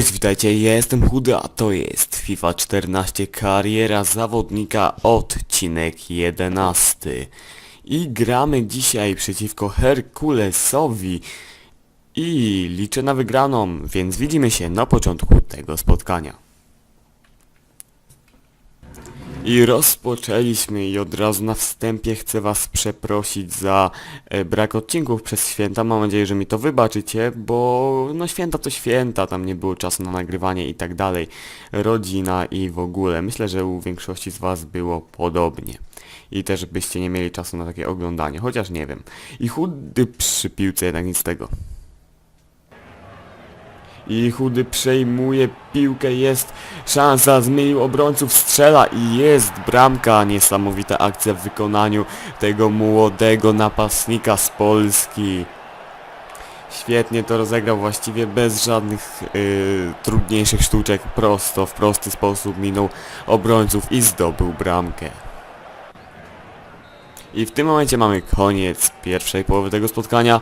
Cześć, witajcie, ja jestem Chudy, a to jest FIFA 14 Kariera Zawodnika, odcinek 11. I gramy dzisiaj przeciwko Herkulesowi i liczę na wygraną, więc widzimy się na początku tego spotkania. I rozpoczęliśmy i od razu na wstępie chcę was przeprosić za e, brak odcinków przez święta. Mam nadzieję, że mi to wybaczycie, bo no święta to święta, tam nie było czasu na nagrywanie i tak dalej. Rodzina i w ogóle. Myślę, że u większości z was było podobnie. I też byście nie mieli czasu na takie oglądanie, chociaż nie wiem. I chudy przy piłce jednak nic z tego. I chudy przejmuje piłkę, jest szansa, zmienił obrońców, strzela i jest bramka. Niesamowita akcja w wykonaniu tego młodego napastnika z Polski. Świetnie to rozegrał właściwie bez żadnych yy, trudniejszych sztuczek, prosto, w prosty sposób minął obrońców i zdobył bramkę. I w tym momencie mamy koniec pierwszej połowy tego spotkania.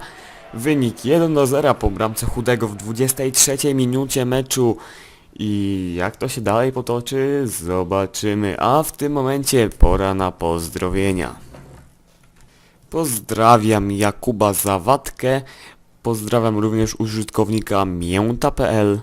Wynik 1 do 0 po bramce Chudego w 23 minucie meczu. I jak to się dalej potoczy, zobaczymy. A w tym momencie pora na pozdrowienia. Pozdrawiam Jakuba Zawadkę. Pozdrawiam również użytkownika mięta.pl.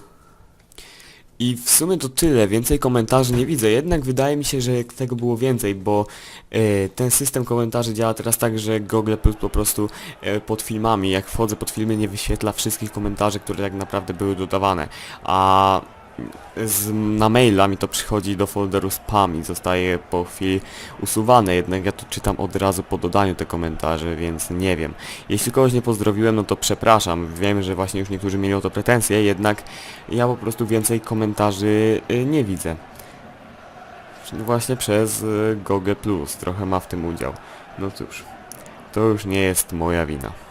I w sumie to tyle, więcej komentarzy nie widzę, jednak wydaje mi się, że tego było więcej, bo e, ten system komentarzy działa teraz tak, że Google Plus po prostu e, pod filmami, jak wchodzę pod filmy nie wyświetla wszystkich komentarzy, które tak naprawdę były dodawane, a z, na maila mi to przychodzi do folderu spam i zostaje po chwili usuwane, jednak ja to czytam od razu po dodaniu te komentarze, więc nie wiem. Jeśli kogoś nie pozdrowiłem, no to przepraszam, wiem, że właśnie już niektórzy mieli o to pretensje, jednak ja po prostu więcej komentarzy y, nie widzę. Właśnie przez y, Google Plus, trochę ma w tym udział. No cóż, to już nie jest moja wina.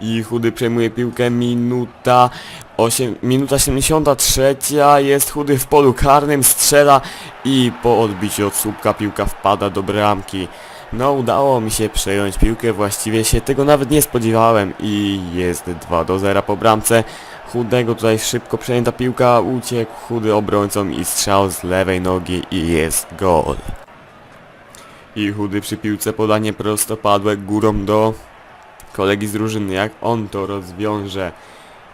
I chudy przejmuje piłkę, minuta 8, minuta 73, jest chudy w polu karnym, strzela i po odbiciu od słupka piłka wpada do bramki. No udało mi się przejąć piłkę, właściwie się tego nawet nie spodziewałem i jest 2 do 0 po bramce. Chudego tutaj szybko przejęta piłka, uciekł chudy obrońcą i strzał z lewej nogi i jest gol. I chudy przy piłce podanie prostopadłe górą do kolegi z drużyny, jak on to rozwiąże.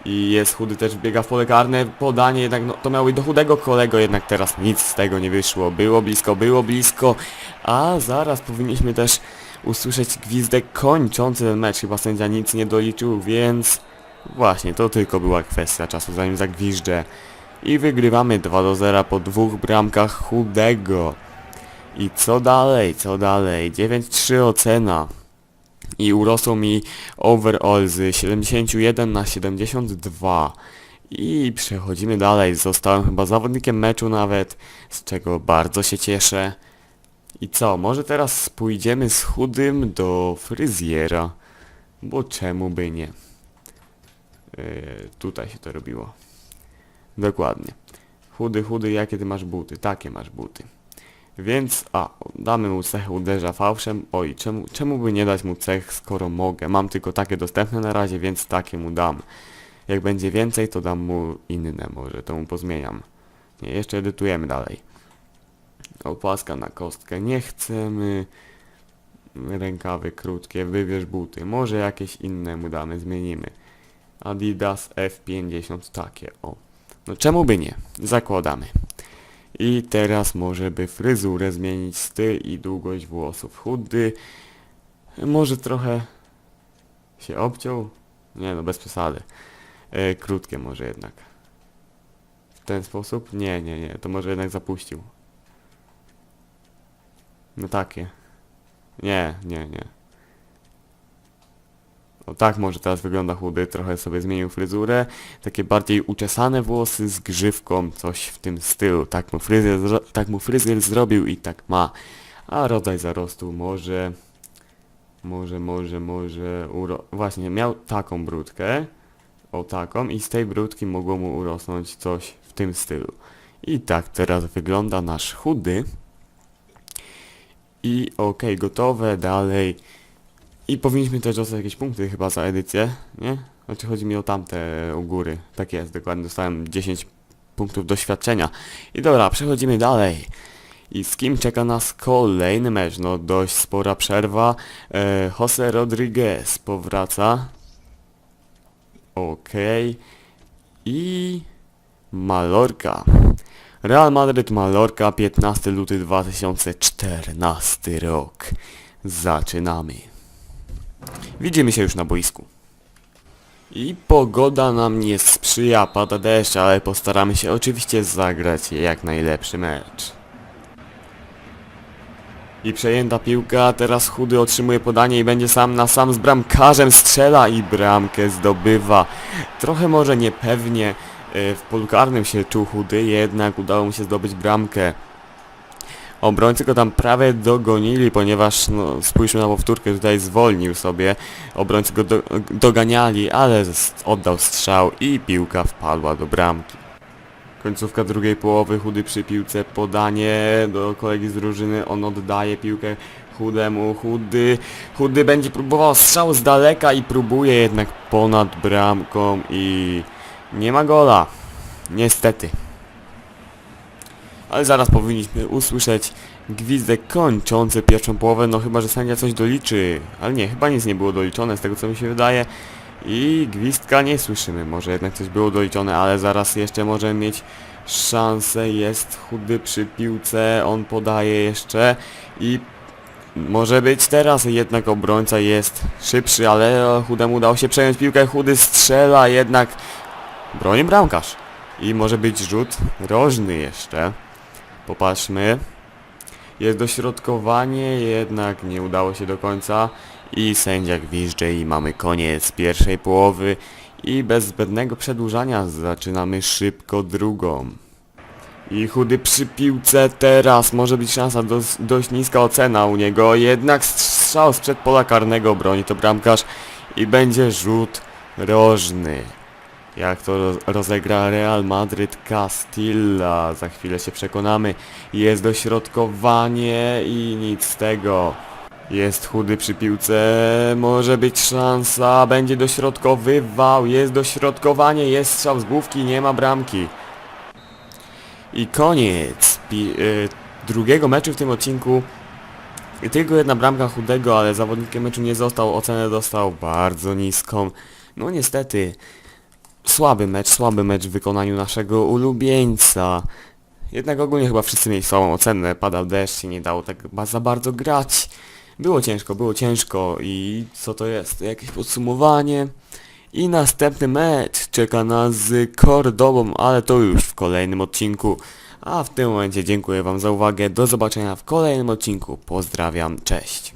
I jest chudy też biega w pole karne, podanie jednak, no to miało być do chudego kolego, jednak teraz nic z tego nie wyszło. Było blisko, było blisko, a zaraz powinniśmy też usłyszeć gwizdek kończący ten mecz. Chyba sędzia nic nie doliczył, więc właśnie, to tylko była kwestia czasu zanim zagwiżdżę. I wygrywamy 2 do 0 po dwóch bramkach chudego. I co dalej, co dalej? 9-3 ocena i urosło mi overall z 71 na 72 i przechodzimy dalej, zostałem chyba zawodnikiem meczu nawet, z czego bardzo się cieszę. I co, może teraz pójdziemy z chudym do fryzjera, bo czemu by nie? Yy, tutaj się to robiło. Dokładnie. Chudy, chudy, jakie ty masz buty? Takie masz buty. Więc, a, damy mu cechę uderza fałszem. Oj, czemu, czemu by nie dać mu cech, skoro mogę? Mam tylko takie dostępne na razie, więc takie mu dam. Jak będzie więcej, to dam mu inne może, to mu pozmieniam. Nie, jeszcze edytujemy dalej. Opaska na kostkę nie chcemy. Rękawy krótkie, wybierz buty. Może jakieś inne mu damy, zmienimy. Adidas F50, takie, o. No czemu by nie? Zakładamy. I teraz może by fryzurę zmienić, styl i długość włosów. Chudy. Może trochę się obciął? Nie no, bez przesady. E, krótkie może jednak. W ten sposób? Nie, nie, nie. To może jednak zapuścił. No takie. Nie, nie, nie. O tak może teraz wygląda chudy, trochę sobie zmienił fryzurę, takie bardziej uczesane włosy z grzywką, coś w tym stylu, tak mu fryzjer, tak mu fryzjer zrobił i tak ma. A rodzaj zarostu może, może, może, może, uro... właśnie miał taką brudkę, o taką i z tej brudki mogło mu urosnąć coś w tym stylu. I tak teraz wygląda nasz chudy. I okej, gotowe, dalej. I powinniśmy też dostać jakieś punkty chyba za edycję, nie? Znaczy chodzi mi o tamte u góry. Tak jest, dokładnie dostałem 10 punktów doświadczenia. I dobra, przechodzimy dalej. I z kim czeka nas kolejny mecz? No dość spora przerwa. E, Jose Rodriguez powraca. Okej. I Mallorca. Real Madrid Mallorca 15 luty 2014 rok. Zaczynamy. Widzimy się już na boisku. I pogoda nam nie sprzyja, pada deszcz, ale postaramy się oczywiście zagrać jak najlepszy mecz. I przejęta piłka, teraz chudy otrzymuje podanie i będzie sam na sam z bramkarzem, strzela i bramkę zdobywa. Trochę może niepewnie e, w polu karnym się czuł chudy, jednak udało mu się zdobyć bramkę. Obrońcy go tam prawie dogonili, ponieważ no, spójrzmy na powtórkę, tutaj zwolnił sobie. Obrońcy go do, doganiali, ale oddał strzał i piłka wpadła do bramki. Końcówka drugiej połowy, chudy przy piłce, podanie do kolegi z drużyny, on oddaje piłkę chudemu, chudy, chudy będzie próbował strzał z daleka i próbuje jednak ponad bramką i nie ma gola. Niestety. Ale zaraz powinniśmy usłyszeć gwizdek kończący pierwszą połowę, no chyba, że sędzia coś doliczy. Ale nie, chyba nic nie było doliczone z tego co mi się wydaje. I gwizdka nie słyszymy, może jednak coś było doliczone, ale zaraz jeszcze możemy mieć szansę, jest chudy przy piłce, on podaje jeszcze i może być teraz, jednak obrońca jest szybszy, ale chudemu udało się przejąć piłkę, chudy strzela, jednak broni bramkarz. I może być rzut rożny jeszcze. Popatrzmy. Jest dośrodkowanie, jednak nie udało się do końca. I sędzia gwizdże i mamy koniec pierwszej połowy. I bez zbędnego przedłużania zaczynamy szybko drugą. I chudy przy piłce teraz może być szansa, dos, dość niska ocena u niego, jednak strzał sprzed pola karnego broni to bramkarz i będzie rzut rożny. Jak to roz- rozegra Real Madrid Castilla, za chwilę się przekonamy. Jest dośrodkowanie i nic z tego. Jest chudy przy piłce, może być szansa, będzie dośrodkowywał, jest dośrodkowanie, jest strzał z główki, nie ma bramki. I koniec pi- y, drugiego meczu w tym odcinku. I tylko jedna bramka chudego, ale zawodnikiem meczu nie został, ocenę dostał bardzo niską. No niestety, słaby mecz, słaby mecz w wykonaniu naszego ulubieńca. Jednak ogólnie chyba wszyscy mieli słabą ocenę, padał deszcz i nie dało tak za bardzo grać. Było ciężko, było ciężko i co to jest? Jakieś podsumowanie? I następny mecz czeka nas z Cordobą, ale to już w kolejnym odcinku. A w tym momencie dziękuję wam za uwagę, do zobaczenia w kolejnym odcinku, pozdrawiam, cześć.